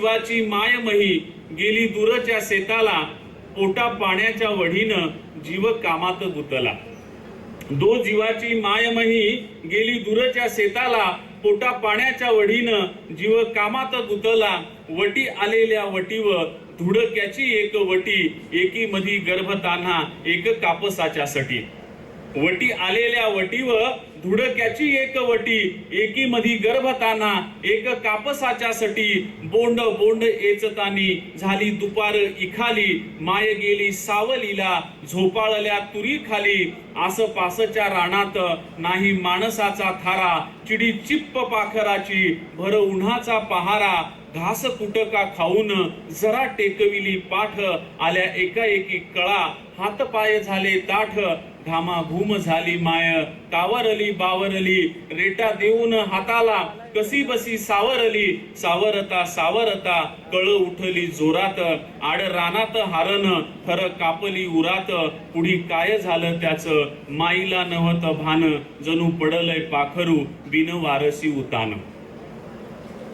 जीवाची मायमही गेली दूरच्या शेताला पोटा पाण्याच्या वढीनं जीव कामात गुतला. दो जीवाची मायमही गेली दूरच्या शेताला पोटा पाण्याच्या वढीनं जीव कामात गुतला. वटी आलेल्या वटीवर धुडक्याची एक वटी एकी मधी गर्भताना एक कापसाच्या सटी वटी आलेल्या वटीव धुडक्याची एक वटी एकी मधी गर्भताना एक कापसाच्या सटी बोंड बोंड एचतानी झाली दुपार इखाली माय गेली सावलीला झोपाळल्या तुरी खाली. आसपासच्या रानात नाही माणसाचा थारा चिडी चिप्प पाखराची भर उन्हाचा पहारा घास कुटका खाऊन जरा टेकविली पाठ आल्या एकाएकी कळा हात पाय झाले ताठ घामाघूम झाली माय कावरली बावरली रेटा देऊन हाताला कसी बसी सावरली सावरता सावरता कळ उठली जोरात आड रानात हारन खर कापली उरात पुढी काय झालं त्याच माईला नवत भान जणू पडलय पाखरू बिन वारसी उतान.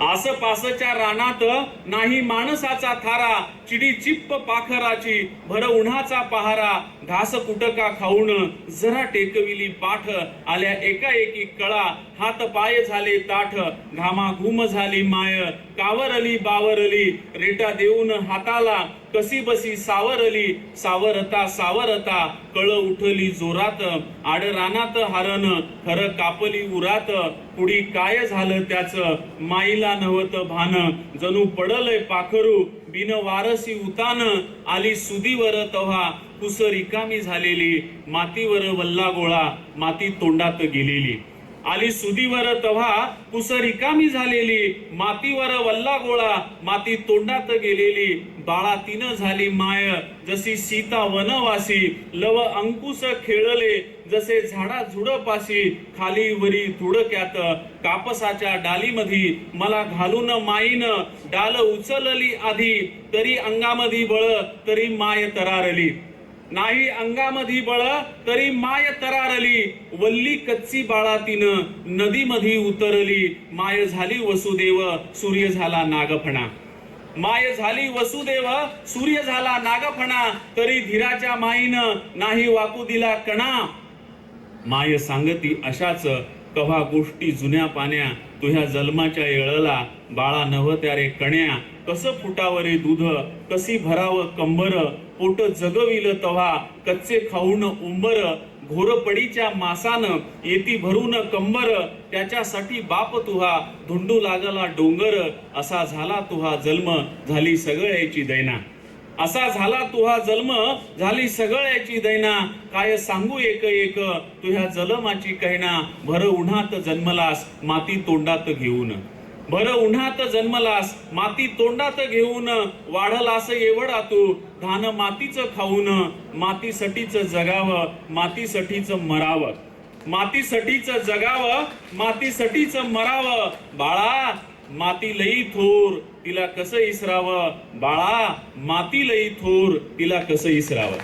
आसपासच्या रानात नाही माणसाचा थारा चिडी चिप्प पाखराची भर उन्हाचा पहारा घास कुटका खाऊन जरा टेकविली पाठ आल्या एकाएकी कळा हात पाय झाले ताठ घामा घुम झाली माय कावरली बावरली रेटा देऊन हाताला कसी बसी सावरली सावरता सावरता कळ उठली जोरात आड रानात हरण खर कापली उरात पुढी काय झालं त्याच माईला नव्हत भान जणू पडलय पाखरू बिन वारसी उतान आली सुदीवर तव्हा कुस रिकामी झालेली मातीवर वल्ला गोळा माती तोंडात गेलेली. आली सुदीवर तव्हा कुस रिकामी झालेली मातीवर वल्ला गोळा माती तोंडात गेलेली बाळा तिनं झाली माय जशी सीता वनवासी लव अंकुश खेळले जसे झाडा झुडपाशी खाली वरी धुडक्यात कापसाच्या डालीमधी मला घालून माईन डाल उचलली आधी तरी अंगामधी बळ तरी माय तरारली. नाही अंगामधी बळ तरी माय तरारली. वल्ली कच्ची बाळा तिनं नदीमधी उतरली. माय झाली वसुदेव सूर्य झाला नागफणा. माय झाली वसुदेव सूर्य झाला नागफणा. तरी धीराच्या माईनं नाही वाकू दिला कणा. माय सांगती अशाच कव्हा गोष्टी जुन्या पाण्या तुझ्या जन्माच्या येळला बाळा नव रे कण्या. कसं फुटावरे दूध कसी भरावं कंबर पोट जगविल तव्हा कच्चे खाऊन उंबर घोरपडीच्या मासानं येती भरून कंबर त्याच्यासाठी बाप तुहा धुंडू लागला डोंगर असा झाला तुहा जन्म झाली सगळ्याची दैना. असा झाला तुहा जन्म झाली सगळ्याची दैना. काय सांगू एक एक तुह्या जलमाची कहना भर उन्हात जन्मलास माती तोंडात घेऊन. भर उन्हात जन्मलास माती तोंडात घेऊन. वाढलास एवढा तू धान मातीचं खाऊन. मातीसाठीच जगावं मातीसाठीच मरावं. मातीसाठीच जगावं मातीसाठीच मरावं. बाळा माती लई थोर तिला कसं इसरावं? बाळा माती लई थोर तिला कसं इसरावं?